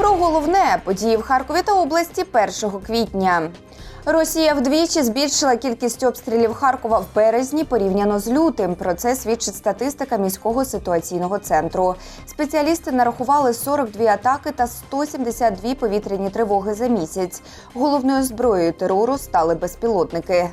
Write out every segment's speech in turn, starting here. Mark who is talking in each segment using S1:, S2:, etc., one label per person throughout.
S1: Про головне події в Харкові та області 1 квітня. Росія вдвічі збільшила кількість обстрілів Харкова в березні порівняно з лютим. Про це свідчить статистика міського ситуаційного центру. Спеціалісти нарахували 42 атаки та 172 повітряні тривоги за місяць. Головною зброєю терору стали безпілотники.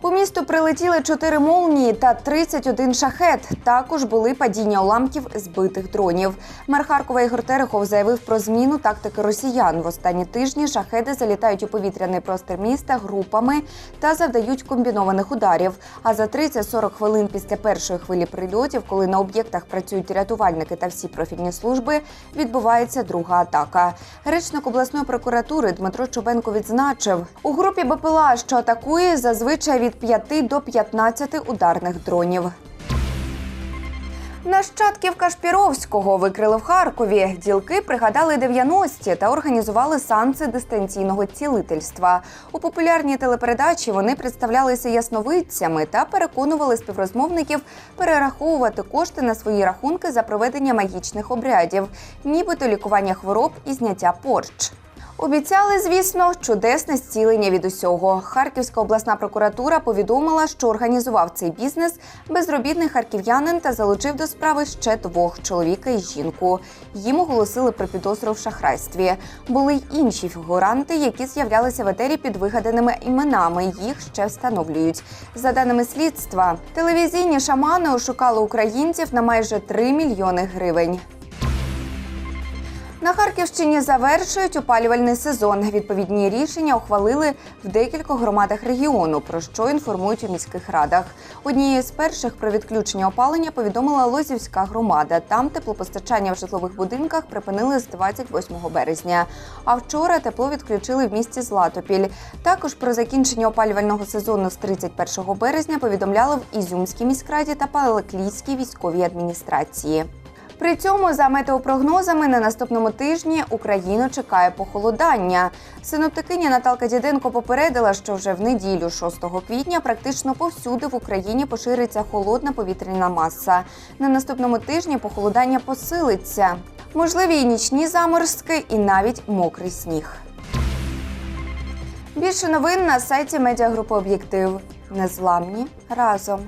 S1: По місту прилетіли 4 молнії та 31 шахет. Також були падіння уламків збитих дронів. Мер Харкова Ігор Терехов заявив про зміну тактики росіян. В останні тижні шахеди залітають у повітряний простір міста групами та завдають комбінованих ударів. А за 30-40 хвилин після першої хвилі прильотів, коли на об'єктах працюють рятувальники та всі профільні служби, відбувається друга атака. Речник обласної прокуратури Дмитро Чубенко відзначив, у групі БПЛА, що атакує, зазвичай від 5 до 15 ударних дронів. Нащадків Кашпіровського викрили в Харкові. Ділки пригадали 90-ті та організували сеанси дистанційного цілительства. У популярній телепередачі вони представлялися ясновидцями та переконували співрозмовників перераховувати кошти на свої рахунки за проведення магічних обрядів, нібито лікування хвороб і зняття порч. Обіцяли, звісно, чудесне зцілення від усього. Харківська обласна прокуратура повідомила, що організував цей бізнес безробітний харків'янин та залучив до справи ще двох чоловіка і жінку. Їм оголосили про підозру в шахрайстві. Були й інші фігуранти, які з'являлися в етері під вигаданими іменами. Їх ще встановлюють. За даними слідства, телевізійні шамани ошукали українців на майже 3 мільйони гривень. На Харківщині завершують опалювальний сезон. Відповідні рішення ухвалили в декількох громадах регіону, про що інформують у міських радах. Однією з перших про відключення опалення повідомила Лозівська громада. Там теплопостачання в житлових будинках припинили з 28 березня. А вчора тепло відключили в місті Златопіль. Також про закінчення опалювального сезону з 31 березня повідомляли в Ізюмській міськраді та Палеклійській військовій адміністрації. При цьому, за метеопрогнозами, на наступному тижні Україну чекає похолодання. Синоптикиня Наталка Діденко попередила, що вже в неділю, 6 квітня, практично повсюди в Україні пошириться холодна повітряна маса. На наступному тижні похолодання посилиться. Можливі і нічні заморозки, і навіть мокрий сніг. Більше новин на сайті медіагрупи Об'єктив. Незламні разом.